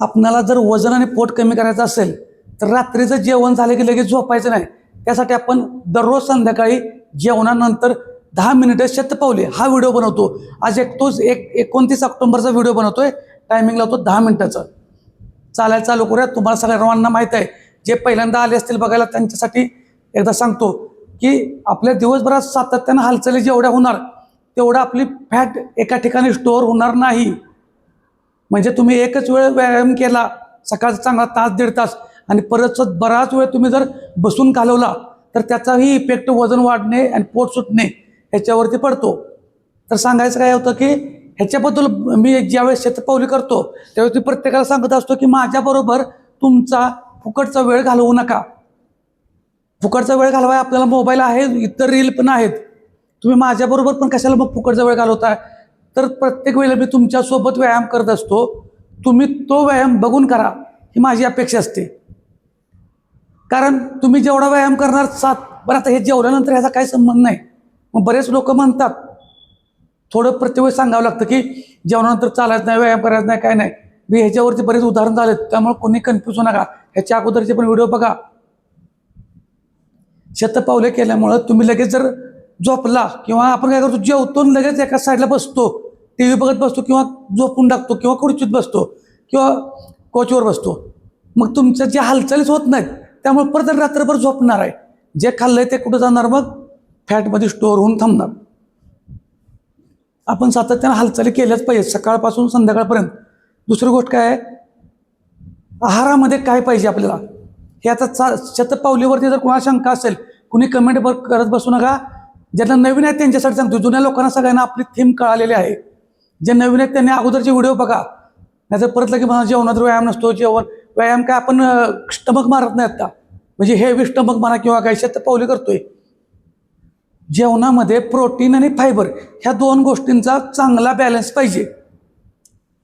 आपणाला जर वजन आणि पोट कमी करायचं असेल तर रात्रीचं जेवण झालं की लगेच झोपायचं नाही. त्यासाठी आपण दररोज संध्याकाळी जेवणानंतर दहा मिनिटं शतपावली. हा व्हिडिओ बनवतो. आज एक तोच एक एकोणतीस ऑक्टोबरचा व्हिडिओ बनवतोय. टायमिंग लावतो दहा मिनिटाचा. चालायला चालू करूया. तुम्हाला सगळ्यांना माहीत आहे. जे पहिल्यांदा आले असतील बघायला त्यांच्यासाठी एकदा सांगतो की आपल्या दिवसभरात सातत्यानं हालचाली जेवढ्या होणार तेवढं आपली फॅट एका ठिकाणी स्टोअर होणार नाही. म्हणजे तुम्ही एकच वेळ व्यायाम केला सकाळचा चांगला तास दीड तास आणि परत बराच वेळ तुम्ही जर बसून घालवला तर त्याचाही इफेक्ट वजन वाढणे आणि पोट सुटणे ह्याच्यावरती पडतो. तर सांगायचं काय होतं की ह्याच्याबद्दल मी ज्यावेळेस शेतपावली करतो त्यावेळेस मी प्रत्येकाला सांगत असतो की माझ्याबरोबर तुमचा फुकटचा वेळ घालवू नका. फुकटचा वेळ घालवाय आपल्याला मोबाईल आहे इतर रील पण आहेत. तुम्ही माझ्याबरोबर पण कशाला मग फुकटचा वेळ घालवताय? तर प्रत्येक वेळेला मी तुमच्यासोबत व्यायाम करत असतो. तुम्ही तो व्यायाम बघून करा ही माझी अपेक्षा असते. कारण तुम्ही जेवढा व्यायाम करणार सात बरं आता हे जेवल्यानंतर ह्याचा काही संबंध नाही. मग बरेच लोक म्हणतात थोडं प्रत्येक वेळेस सांगावं लागतं की जेवणानंतर चालायचं नाही व्यायाम करायचं नाही काय नाही. मी ह्याच्यावरती बरेच उदाहरण झालेत त्यामुळे कोणी कन्फ्यूज होऊ नका. ह्याच्या अगोदरचे पण व्हिडिओ बघा. शतपावले केल्यामुळं तुम्ही लगेच जर झोपला किंवा आपण काय करतो जेवतो आणि लगेच एका साईडला बसतो टी व्ही बघत बसतो किंवा झोपून टाकतो किंवा खुर्चीत बसतो किंवा कोचवर बसतो. मग तुमच्या ज्या हालचालीच होत नाहीत त्यामुळे परत रात्रभर झोपणार आहे. जे खाल्लंय ते कुठं जाणार मग? फॅटमध्ये स्टोअर होऊन थांबणार. आपण सातत्यानं हालचाली केल्याच पाहिजे सकाळपासून संध्याकाळपर्यंत. दुसरी गोष्ट काय आहे? आहारामध्ये काय पाहिजे आपल्याला? हे आता चा शतपावलीवरती जर कोणाला शंका असेल कुणी कमेंट बर करत बसू नका. ज्यांना नवीन आहे त्यांच्यासाठी सांगतो जुन्या लोकांना सगळ्यांना आपली थीम कळालेली आहे. जे नवीन आहेत त्यांनी अगोदरचे व्हिडिओ बघा. नाही परत लगे म्हणा जेवणात व्यायाम नसतो जेवण व्यायाम काय आपण स्टमक मारत नाही आता. म्हणजे हेवी स्टमक म्हणा किंवा काय शतपावली करतोय. जेवणामध्ये प्रोटीन आणि फायबर ह्या दोन गोष्टींचा चांगला बॅलन्स पाहिजे.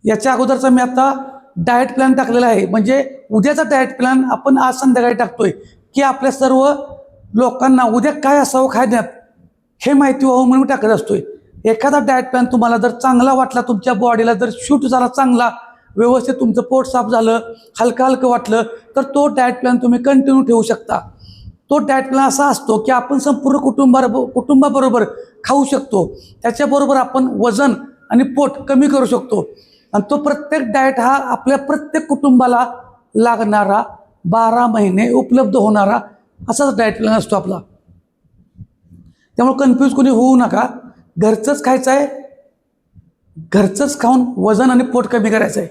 याच्या अगोदरचा मी आता डाएट प्लॅन टाकलेला आहे. म्हणजे उद्याचा डाएट प्लॅन आपण आज संध्याकाळी टाकतोय की आपल्या सर्व लोकांना उद्या काय असावं खाण्यात हे माहिती व्हावं म्हणून मी टाकत असतोय. एखादा डाएट प्लॅन तुम्हाला जर चांगला वाटला तुमच्या बॉडीला जर शूट झाला चांगला व्यवस्थित तुमचं पोट साफ झालं हलकं हलकं वाटलं तर तो डाएट प्लॅन तुम्ही कंटिन्यू ठेवू शकता. तो डाएट प्लॅन असा असतो की आपण संपूर्ण कुटुंबाबरोबर कुटुंबाबरोबर खाऊ शकतो. त्याच्याबरोबर आपण वजन आणि पोट कमी करू शकतो. आणि तो प्रत्येक डाएट हा आपल्या प्रत्येक कुटुंबाला लागणारा बारा महिने उपलब्ध होणारा असाच डाएट प्लॅन असतो आपला. त्यामुळे कन्फ्यूज कोणी होऊ नका. घरचंच खायचं आहे. घरचंच खाऊन वजन आणि पोट कमी करायचं आहे.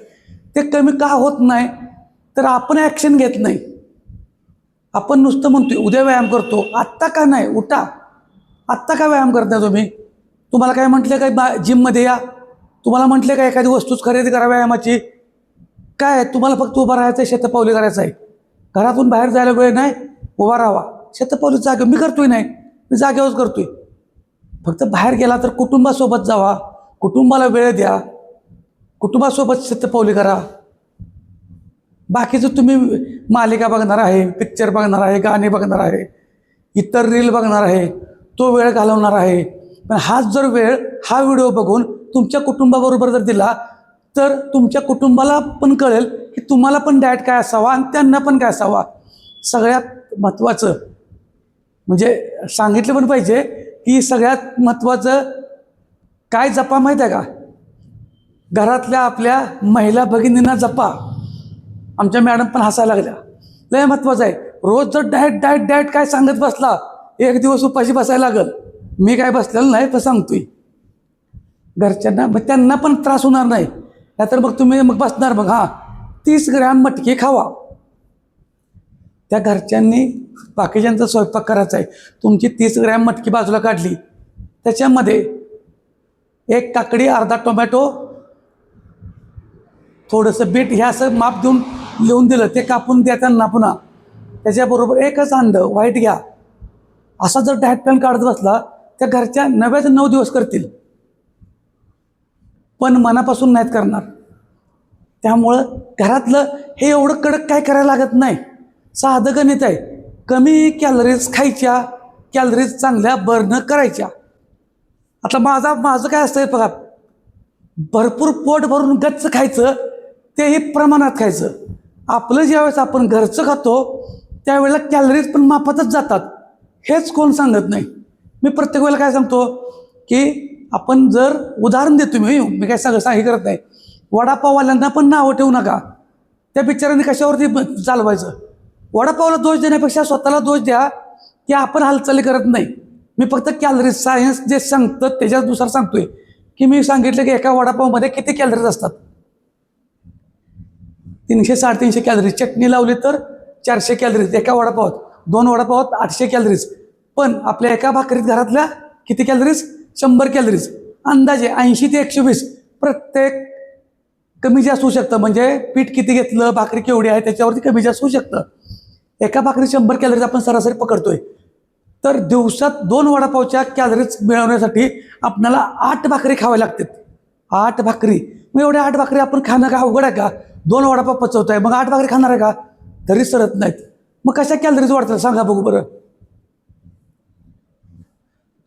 ते कमी का होत नाही तर आपण ॲक्शन घेत नाही. आपण नुसतं म्हणतोय उद्या व्यायाम करतो. आत्ता का नाही? उठा. आत्ता का व्यायाम करत तुम्ही? तुम्हाला काय म्हटलं काय बा जिममध्ये या? तुम्हाला म्हटलं का एखादी वस्तूच खरेदी करा व्यायामाची? काय? तुम्हाला फक्त उभं राहायचं आहे शेतपावली करायचं आहे. घरातून बाहेर जायला वेळ नाही. उभा राहावा. शेतपावली जागे मी करतोय नाही. मी जागेवरच करतोय. फक्त बाहेर गेला तर कुटुंबासोबत जावा. कुटुंबाला वेळ द्या. कुटुंबासोबत शेतपावली करा. बाकीचं तुम्ही मालिका बघणार आहे पिक्चर बघणार आहे गाणे बघणार आहे इतर रील बघणार आहे तो वेळ घालवणार आहे. पण हाच जर वेळ हा व्हिडिओ बघून तुमच्या कुटुंबाबरोबर जर दिला तर तुमच्या कुटुंबाला पण कळेल की तुम्हाला पण डाएट काय असावा आणि त्यांना पण काय असावा. सगळ्यात महत्त्वाचं म्हणजे सांगितलं पण पाहिजे की सगळ्यात महत्त्वाचं काय जपा माहीत आहे का? घरातल्या आपल्या महिला भगिनींना जपा. आमच्या मॅडम पण हसायला लागल्या. लय महत्त्वाचं आहे. रोज जर डायट डायट डायट काय सांगत बसला एक दिवस उपाशी बसायला लागल. मी काय बसलेलं नाही तर सांगतोय. घरच्यांना मग त्यांना पण त्रास होणार नाही. नाहीतर मग तुम्ही मग बसणार मग हां. तीस ग्रॅम मटकी खावा. त्या घरच्यांनी बाकीच्यांचा स्वयंपाक करायचा आहे. तुमची तीस ग्रॅम मटकी बाजूला काढली. त्याच्यामध्ये एक काकडी अर्धा टोमॅटो थोडंसं बीट हे असं माप देऊन लिहून दिलं. ते कापून द्या त्यांना पुन्हा. त्याच्याबरोबर एकच अंड वाईट घ्या. असा जर डायट प्लॅन काढत बसला त्या घरच्या नव्याच नऊ दिवस करतील. पण मनापासून नाहीत करणार. त्यामुळं घरातलं हे एवढं कडक काय करायला लागत नाही. साधं गणित आहे. कमी कॅलरीज खायच्या कॅलरीज चांगल्या बर्न करायच्या. आता माझा माझं काय असतं बघा भरपूर पोट भरून गच्च खायचं तेही प्रमाणात खायचं. आपलं ज्यावेळेस आपण घरचं खातो त्यावेळेला कॅलरीज पण मापातच जातात. हेच कोण सांगत नाही. मी प्रत्येक वेळेला काय सांगतो की आपण जर उदाहरण देतो मी मी काय सगळं सांग हे करत नाही. वडापाववाल्यांना पण नावं ठेवू नका. त्या बिचारांनी कशावरती चालवायचं? वडापावला दोष देण्यापेक्षा स्वतःला दोष द्या की आपण हालचाली करत नाही. मी फक्त कॅलरीज सायन्स जे सांगतं त्याच्यानुसार सांगतोय. की मी सांगितलं की एका वडापावमध्ये किती कॅलरीज असतात? तीनशे साडेतीनशे कॅलरीज चटणी लावली तर चारशे कॅलरीज एका वडापावात. दोन वडापावात आठशे कॅलरीज पण आपल्या एका भाकरीत घरातल्या किती कॅलरीज शंभर कॅलरीज अंदाजे ऐंशी ते एकशे वीस. प्रत्येक कमी जास्त होऊ शकतं. म्हणजे पीठ किती घेतलं भाकरी केवढी आहे त्याच्यावरती कमी जास्त होऊ शकतं. एका भाकरी शंभर कॅलरीज आपण सरासरी पकडतोय. तर दिवसात दोन वडापावच्या कॅलरीज मिळवण्यासाठी आपल्याला आठ भाकरी खाव्या लागतात. आठ भाकरी. मग एवढ्या आठ भाकरी आपण खाणं का अवघड आहे का? दोन वडापाव पचवतोय आहे मग आठ भाकरी खाणार आहे का? तरी सरत नाहीत. मग कशा कॅलरीज वाढतात सांगा बघू बरं.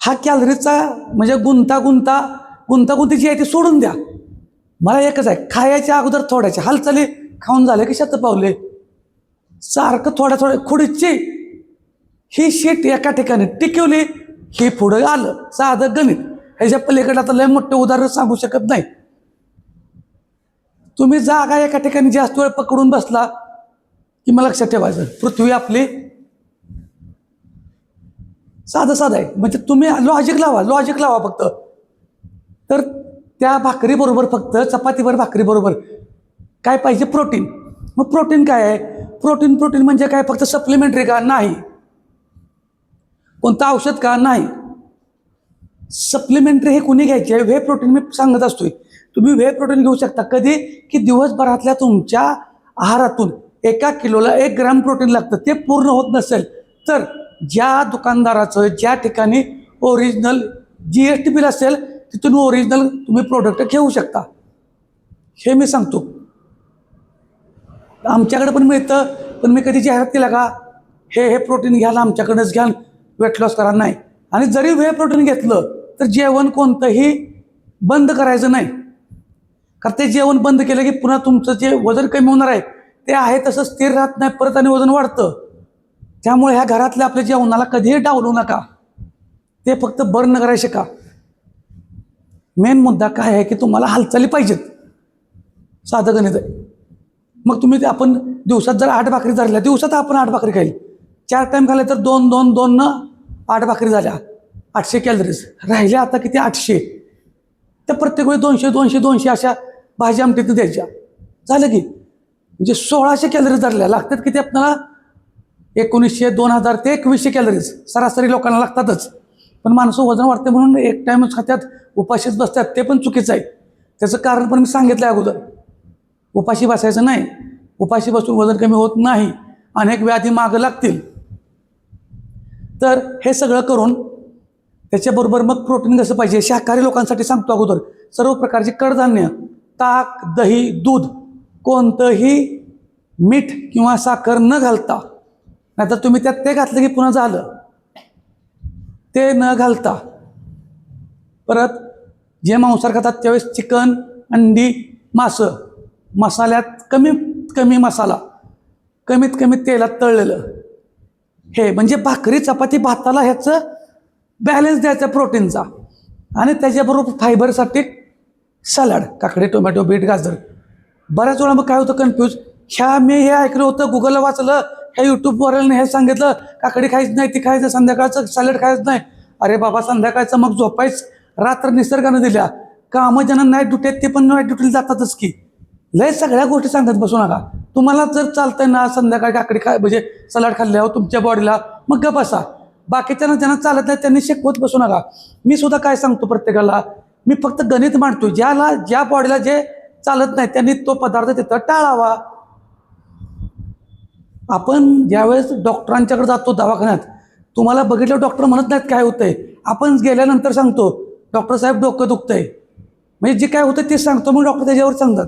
हा कॅलरीजचा म्हणजे गुंता गुंता गुंतागुंती जी आहे ती सोडून द्या. मला एकच आहे खायच्या अगोदर थोड्याच्या हालचाली खाऊन झाले की शत पावले सारखं थोड्या थोड्या खुडीची. ही शीट एका ठिकाणी टिकवली ही पुढं आलं साधं गणित. ह्याच्या पलीकडे आता लय मोठं उदाहरण सांगू शकत नाही. तुम्ही जागा एका ठिकाणी जास्त वेळ पकडून बसला की मला लक्षात ठेवायचं पृथ्वी आपली साधं साधं आहे. म्हणजे तुम्ही लॉजिक लावा लॉजिक लावा फक्त. तर त्या भाकरीबरोबर फक्त चपातीवर भाकरीबरोबर काय पाहिजे? प्रोटीन मग प्रोटीन काय आहे? प्रोटीन प्रोटीन म्हणजे काय? फक्त सप्लिमेंटरी का? नाही. कोणतं औषध का? नाही. सप्लिमेंटरी हे कुणी घ्यायचे? आहे व्हे प्रोटीन मी सांगत असतोय. तुम्ही व्हे प्रोटीन घेऊ शकता. कधी? की दिवसभरातल्या तुमच्या आहारातून एका किलोला एक ग्रॅम प्रोटीन लागतं. ते पूर्ण होत नसेल तर ज्या दुकानदाराचं ज्या ठिकाणी original G S T bill असेल तिथून ओरिजिनल तुम्ही प्रोडक्ट घेऊ शकता. हे मी सांगतो. आमच्याकडे पण मिळतं पण मी कधी जाहिरात केला का हे हे प्रोटीन घ्याल आमच्याकडंच घ्याल वेट लॉस करा नाही. आणि जरी वे प्रोटीन घेतलं तर जेवण कोणतंही बंद करायचं नाही. कारण ते जेवण बंद केलं की पुन्हा तुमचं जे वजन कमी होणार आहे ते आहे तसं स्थिर राहत नाही परत आणि वजन वाढतं. त्यामुळे ह्या घरातल्या आपल्या जेवणाला कधीही डावलू नका. ते फक्त बर्न करायला शिका मेन मुद्दा काय आहे की तुम्हाला हालचाली पाहिजेत. साधं गणित आहे. मग तुम्ही ते आपण दिवसात जर आठ भाकरी झाल्या दिवसात आपण आठ भाकरी खाईल. चार टाईम खाल्ले तर दोन दोन दोन न आठ भाकरी झाल्या. आठशे कॅलरीज राहिल्या आता किती आठशे? त्या प्रत्येक वेळी दोनशे दोनशे दोनशे अशा भाजी आमटीत द्यायच्या. झालं की? म्हणजे सोळाशे कॅलरीज धरल्या. लागतात किती आपल्याला? एकोणीसशे दोन हजार ते एकवीसशे कॅलरीज सरासरी लोकांना लागतातच. पण माणसं वजन वाढते म्हणून एक टाईमच खात्यात उपाशीच बसतात. ते पण चुकीचं आहे. त्याचं कारण पण मी सांगितलं अगोदर. उपाशी बसायचं नाही. उपाशी बसून वजन कमी होत नाही. अनेक व्याधी मागं लागतील. तर हे सगळं करून त्याच्याबरोबर मग प्रोटीन कसं पाहिजे? शाकाहारी लोकांसाठी सांगतो अगोदर. सर्व प्रकारची कडधान्य ताक दही दूध कोणतंही मीठ किंवा साखर न घालता नाहीतर तुम्ही त्यात ते घातलं की पुन्हा झालं. ते न घालता परत जे मांसाहार खातात त्यावेळेस चिकन अंडी मासं मसाल्यात कमीत कमी मसाला कमीत कमी तेलात तळलेलं. हे म्हणजे भाकरी चपाती भाताला ह्याचं बॅलन्स द्यायचा प्रोटीनचा. आणि त्याच्याबरोबर फायबरसाठी सलाड काकडे टोमॅटो बीट गाजर. बऱ्याच वेळा मग काय होतं कन्फ्यूज ह्या मी हे ऐकलं होतं गुगलला वाचलं ह्या यूट्यूबवरने हे सांगितलं काकडी खायचं नाही ती खायचं संध्याकाळचं सॅलड खायचं नाही. अरे बाबा संध्याकाळचं मग झोपायच रात्र निसर्गानं दिल्या. कामं ज्यांना नाईट ड्युटी आहेत ते पण नाईट ड्युटीला जातातच की. लय सगळ्या गोष्टी सांगत बसू नका. तुम्हाला जर चालतंय ना संध्याकाळी काकडी खा म्हणजे सलाड खाल्ल्यावर तुमच्या बॉडीला मग गप बसा. बाकीच्यांना ज्यांना चालत नाही त्यांनी शिकवत बसू नका. मी सुद्धा काय सांगतो प्रत्येकाला मी फक्त गणित मांडतो ज्याला ज्या बॉडीला जे चालत नाही त्यांनी तो पदार्थ तिथं टाळावा. आपण ज्यावेळेस डॉक्टरांच्याकडे जातो दवाखान्यात तुम्हाला बघितलं डॉक्टर म्हणत नाहीत काय होतंय. आपण गेल्यानंतर सांगतो डॉक्टर साहेब डोकं दुखतंय. म्हणजे जे काय होतं ते सांगतो मग डॉक्टर त्याच्यावर सांगतात.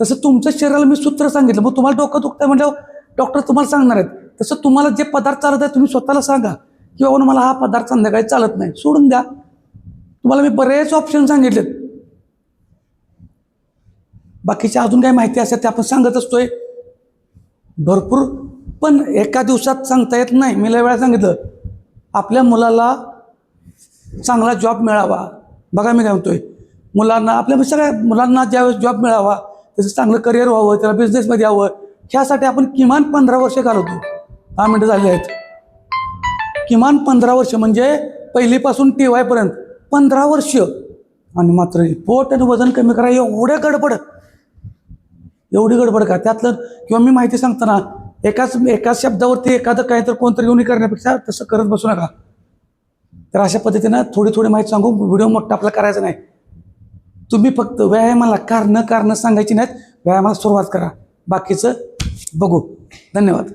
तसं तुमच्या शरीराला मी सूत्र सांगितलं. मग तुम्हाला डोकं दुखतंय म्हटल्यावर डॉक्टर तुम्हाला सांगणार आहेत. तसं तुम्हाला जे पदार्थ चालत आहे तुम्ही स्वतःला सांगा. की बाबा मला हा पदार्थ संध्याकाळी चालत नाही. सोडून द्या. तुम्हाला मी बरेच ऑप्शन सांगितलेत. बाकीच्या अजून काही माहिती असेल ते आपण सांगत असतोय. भरपूर. पण एका दिवसात सांगता येत नाही. मी लय वेळा सांगितलं. आपल्या मुलाला चांगला जॉब मिळावा. बघा मी काय म्हणतोय. मुलांना आपल्या सगळ्या मुलांना ज्यावेळेस जॉब मिळावा त्याचं चांगलं करिअर व्हावं त्याला बिझनेसमध्ये यावं ह्यासाठी आपण किमान पंधरा वर्ष घालवतो. दहा मिनटं झाली आहेत. किमान पंधरा वर्ष म्हणजे पहिलीपासून टी वायपर्यंत पंधरा वर्ष. आणि मात्र पोट आणि वजन कमी करा एवढ्या गडबड. एवढी गडबड का? त्यातलं किंवा मी माहिती सांगताना एकाच एकाच शब्दावरती एखादं काय तर कोणतरी येऊन करण्यापेक्षा तसं करत बसू नका. तर अशा पद्धतीनं थोडी थोडी माहिती सांगू व्हिडिओ मोठा आपला करायचा नाही. तुम्ही फक्त व्यायामाला कारणं कारणं सांगायची नाहीत. व्यायामाला सुरुवात करा. बाकीचं बघू. धन्यवाद.